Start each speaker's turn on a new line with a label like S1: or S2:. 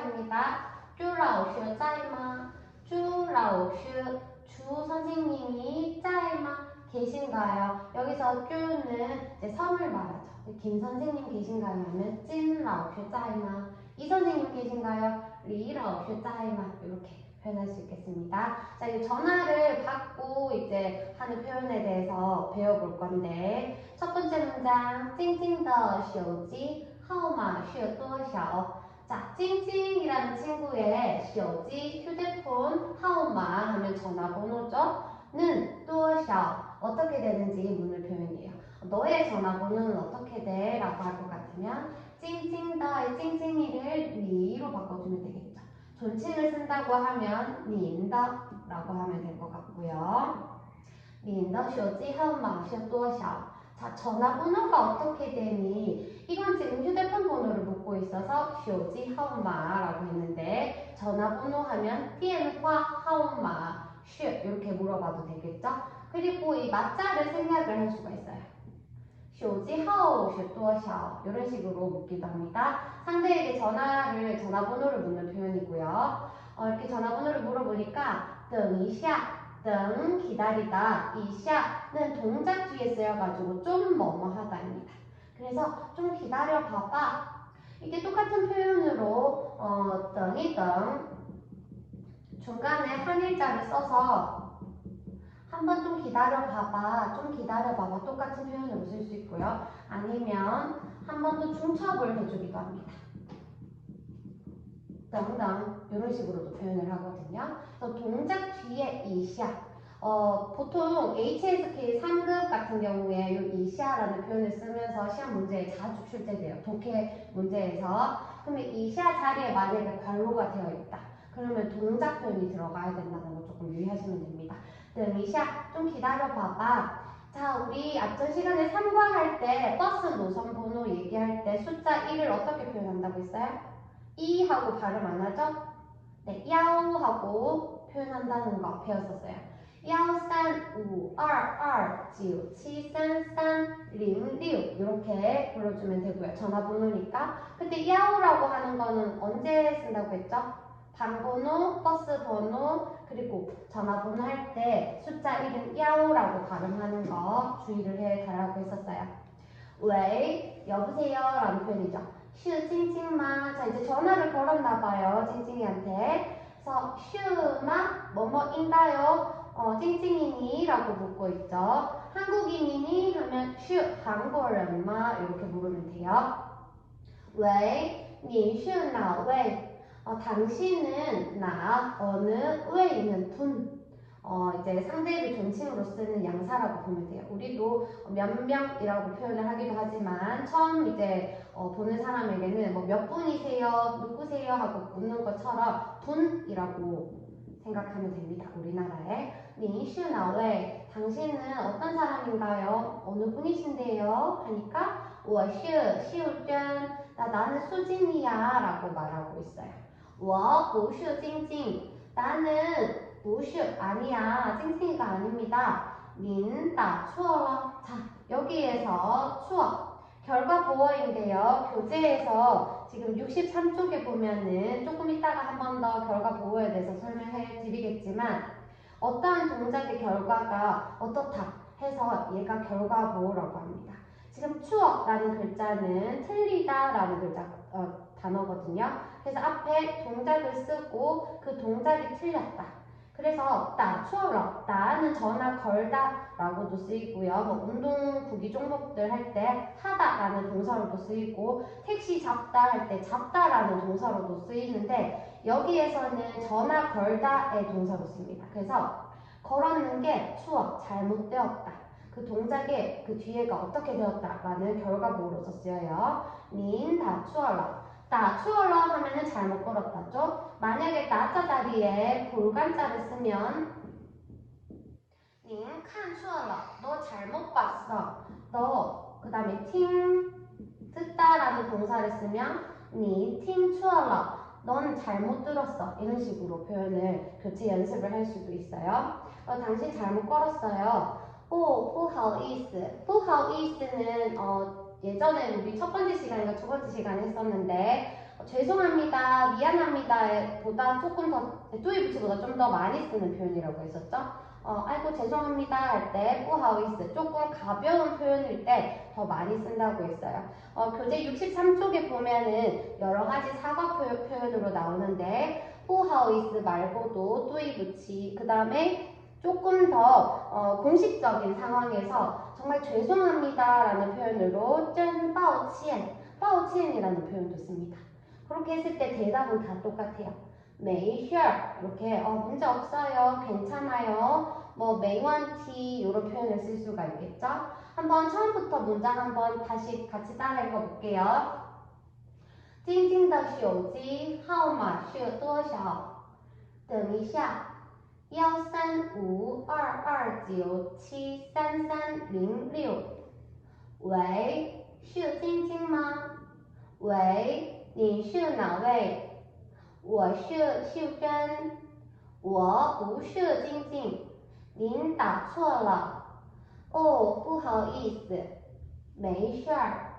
S1: 입니다. 쭈라오슈 짜이마 쭈라오슈 주 선생님이 짜이마 계신가요? 여기서 쭈는 이제 섬을 말하죠. 김 선생님 계신가요? 하면 찐라오슈 짜이마 이 선생님 계신가요? 리라오슈 짜이마 이렇게 표현할 수 있겠습니다. 자, 이제 전화를 받고 이제 하는 표현에 대해서 배워볼 건데 첫 번째 문장 찡찡 더쇼지 하우마 슈多少 자, 찡찡이라는 친구의 手지 휴대폰 하오마 하면 전화번호죠. 는 또샤 어떻게 되는지 문을 표현해요. 너의 전화번호는 어떻게 돼? 라고 할 것 같으면 찡찡다의 찡찡이를 니로 바꿔주면 되겠죠. 존칭을 쓴다고 하면 니인다 라고 하면 될 것 같고요. 니인다 쇼지 하오마 쇼 또샤 자, 전화번호가 어떻게 되는 있어서 쇼지 하운마라고 했는데 전화번호 하면 티엔화 하운마 슈 이렇게 물어봐도 되겠죠? 그리고 이 맞자를 생략을 할 수가 있어요. 쇼지 하오 슈또샤 이런 식으로 묻기도 합니다. 상대에게 전화를 전화번호를 묻는 표현이고요. 어, 이렇게 전화번호를 물어보니까 등이샤 등 기다리다 이샤는 동작 뒤에 쓰여가지고 좀 뭐뭐하다입니다. 그래서 좀 기다려 봐봐 이게 똑같은 표현으로 어, 등이 등 중간에 한 일자를 써서 한번 좀 기다려 봐봐, 좀 기다려 봐봐 똑같은 표현으로 쓸 수 있고요. 아니면 한 번 더 중첩을 해주기도 합니다. 등등 이런 식으로도 표현을 하거든요. 그래서 동작 뒤에 이샤 어, 보통 HSK 3급 같은 경우에 이 이샤라는 표현을 쓰면서 시험 문제에 자주 출제돼요. 독해 문제에서. 그러면 이샤 자리에 만약에 괄호가 되어 있다. 그러면 동작 표현이 들어가야 된다는 거 조금 유의하시면 됩니다. 등 이샤 좀 기다려 봐봐. 자, 우리 앞전 시간에 삼과할 때 버스 노선 번호 얘기할 때 숫자 1을 어떻게 표현한다고 했어요? 이 하고 발음 안 하죠? 네, 야오 하고 표현한다는 거 배웠었어요. 13522973306 이렇게 불러주면 되고요. 전화 번호니까. 근데 야오라고 하는 거는 언제 쓴다고 했죠? 방번호, 버스 번호, 그리고 전화번호 할 때 숫자 1은 야오라고 발음하는 거 주의를 해달라고 했었어요. 왜? 여보세요? 라는 표현이죠. 슈 찡찡마. 자, 이제 전화를 걸었나 봐요. 찡찡이한테. 그래서 슈마 뭐뭐인가요? 어, 찡찡이니라고 묻고 있죠. 한국인이니 하면 슈 한국인마 이렇게 물으면 돼요. 왜? 니슈 나 왜? 어, 당신은 나 어느 왜이는 둔. 어, 이제 상대를 존칭으로 쓰는 양사라고 보면 돼요. 우리도 몇명이라고 표현을 하기도 하지만 처음 이제 어, 보는 사람에게는 뭐 몇 분이세요, 누구세요 하고 묻는 것처럼 분이라고 생각하면 됩니다. 우리나라에. 你是哪位? 당신은 어떤 사람인가요? 어느 분이신데요? 하니까 我是 시우전 나 나는 수진이야 라고 말하고 있어요. 我不是晶晶 나는 不是 아니야 찡찡이가 아닙니다. 您打错了 자 여기에서 추억 결과 보어인데요. 교재에서 지금 63쪽에 보면은 조금 이따가 한 번 더 결과 보어에 대해서 설명해 드리겠지만 어떠한 동작의 결과가 어떻다 해서 얘가 결과 보어라고 합니다. 지금 추억라는 글자는 틀리다라는 글자 어, 단어거든요. 그래서 앞에 동작을 쓰고 그 동작이 틀렸다. 그래서 따, 추어러, 따는 전화 걸다라고도 쓰이고요. 뭐 운동 구기 종목들 할 때 하다라는 동사로도 쓰이고 택시 잡다 할 때 잡다라는 동사로도 쓰이는데 여기에서는 전화 걸다의 동사로 씁니다. 그래서 걸었는 게 추억, 잘못되었다. 그 동작의 그 뒤에가 어떻게 되었다라는 결과보로서 쓰여요. 닌, 다, 추어러. 다 추월러 하면은 잘못 걸었다죠. 만약에 나자 자리에 볼간자를 쓰면 닌看 추월러 너 잘못 봤어. 너 그 다음에 팅 듣다라는 동사를 쓰면 니听 추월러 넌 잘못 들었어. 이런 식으로 표현을 교체 연습을 할 수도 있어요. 어, 당신 잘못 걸었어요. 오, 不好意思. 不好意思는 어, 예전에 우리 첫 번째 시간인가 두 번째 시간에 했었는데 어, 죄송합니다, 미안합니다 보다 조금 더 뚜이 부치보다 좀 더 많이 쓰는 표현이라고 했었죠. 어, 아이고 죄송합니다 할 때 뿌하우이스 조금 가벼운 표현일 때 더 많이 쓴다고 했어요. 어, 교재 63쪽에 보면은 여러 가지 사과 표- 표현으로 나오는데 뿌하우이스 말고도 뚜이 부치 그 다음에 조금 더 어, 공식적인 상황에서 정말 죄송합니다라는 표현으로 쩐 빠오치엔, 빠오치엔이라는 표현도 씁니다. 그렇게 했을 때 대답은 다 똑같아요. 메이셔 이렇게 어, 문제 없어요, 괜찮아요, 뭐 메이원티 이런 표현을 쓸 수가 있겠죠. 한번 처음부터 문장 한번 다시 같이 따라 읽어볼게요. 晶晶的手机号码是多少？等一下。 三五二二九七三三零六。喂，是晶晶吗？喂，你是哪位？我是秀珍，我不是晶晶，您打错了。哦，不好意思，没事儿。